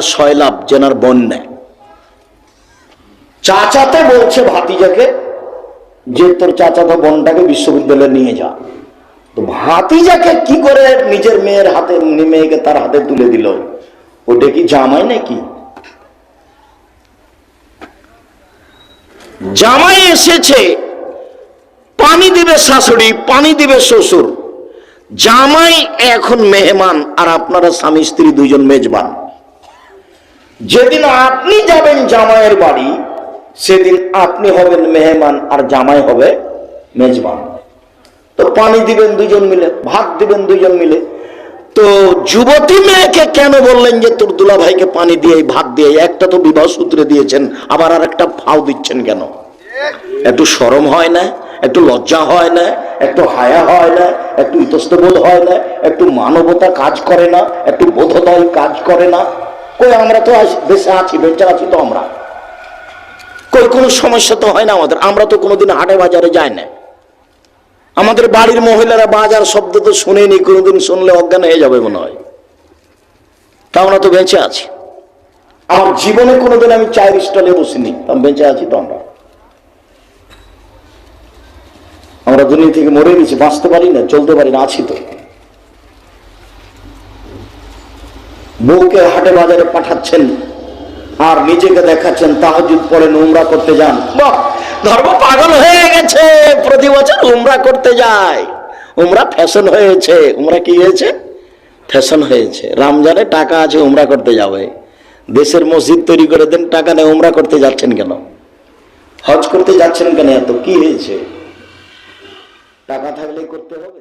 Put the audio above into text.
শয়লাভ জেনার বন্যা চাচাতে বলছে ভাতিজাকে যে তোর চাচাতো বোনটাকে বিশ্ববিদ্যালয়ে নিয়ে যা। তো ভাতিজাকে কি করে নিজের মেয়ের হাতে মেয়েকে তার হাতে তুলে দিল? ওটা কি জামাই নাকি? জামাই এসেছে, পানি দিবে শাশুড়ি, পানি দিবে শ্বশুর। জামাই এখন মেহমান, আর আপনারা স্বামী, স্ত্রী দুইজন মেজবান। যেদিন আপনি যাবেন জামাইয়ের বাড়ি, সেদিন আপনি হবেন মেহমান আর জামাই হবে মেজবান। তো পানি দিবেন দুজন মিলে, ভাত দিবেন দুজন মিলে। তো যুবতী মেয়েকে কেন বললেন যে, তোর দুলা ভাইকে পানি দিয়ে, ভাত দিয়ে, একটা তো বিবাহ সূত্রে দিয়েছেন, আবার আর একটা ফাও দিচ্ছেন কেন? একটু সরম হয় না, একটু লজ্জা হয় না, একটু হায়া হয় না, একটু ইতস্তবোধ হয় না, একটু মানবতা কাজ করে না, একটু বোধোদয় কাজ করে না। কই আমরা তো দেশে আছি, বেঁচে আছি তো আমরা? কই কোনো সমস্যা তো হয় না আমাদের, আমরা তো কোনোদিন হাটে বাজারে যাই না। আমাদের বাড়ির মহিলারা বাজার শব্দ তো শুনেনি, কোনোদিন শুনলে অজ্ঞান হয়ে যাবে মনে হয়। তা আমরা তো বেঁচে আছি। আমার জীবনে কোনোদিন আমি চায়ের স্টলে বসিনি আমি বেঁচে আছি তো আমরা। আমরা দুনিয়া থেকে মরে গেছি, বাঁচতে পারি না, চলতে পারি না, আছি তো। বউকে হাটে বাজারে পাঠাচ্ছেন আর নিজেকে দেখাচ্ছেন তাহাজুদ পড়ে উমরা করতে যান। ধর্ম পাগল হয়ে গেছে, প্রতি বছর উমরা করতে যায়। উমরা ফ্যাশন হয়েছে। উমরা কি হয়েছে? ফ্যাশন হয়েছে। রমজানে টাকা আছে, উমরা করতে যাবে। দেশের মসজিদ তৈরি করে দেন, টাকা নেই উমরা করতে যাচ্ছেন কেন? হজ করতে যাচ্ছেন কেন এত? কি হয়েছে? টাকা থাকলেই করতে হবে।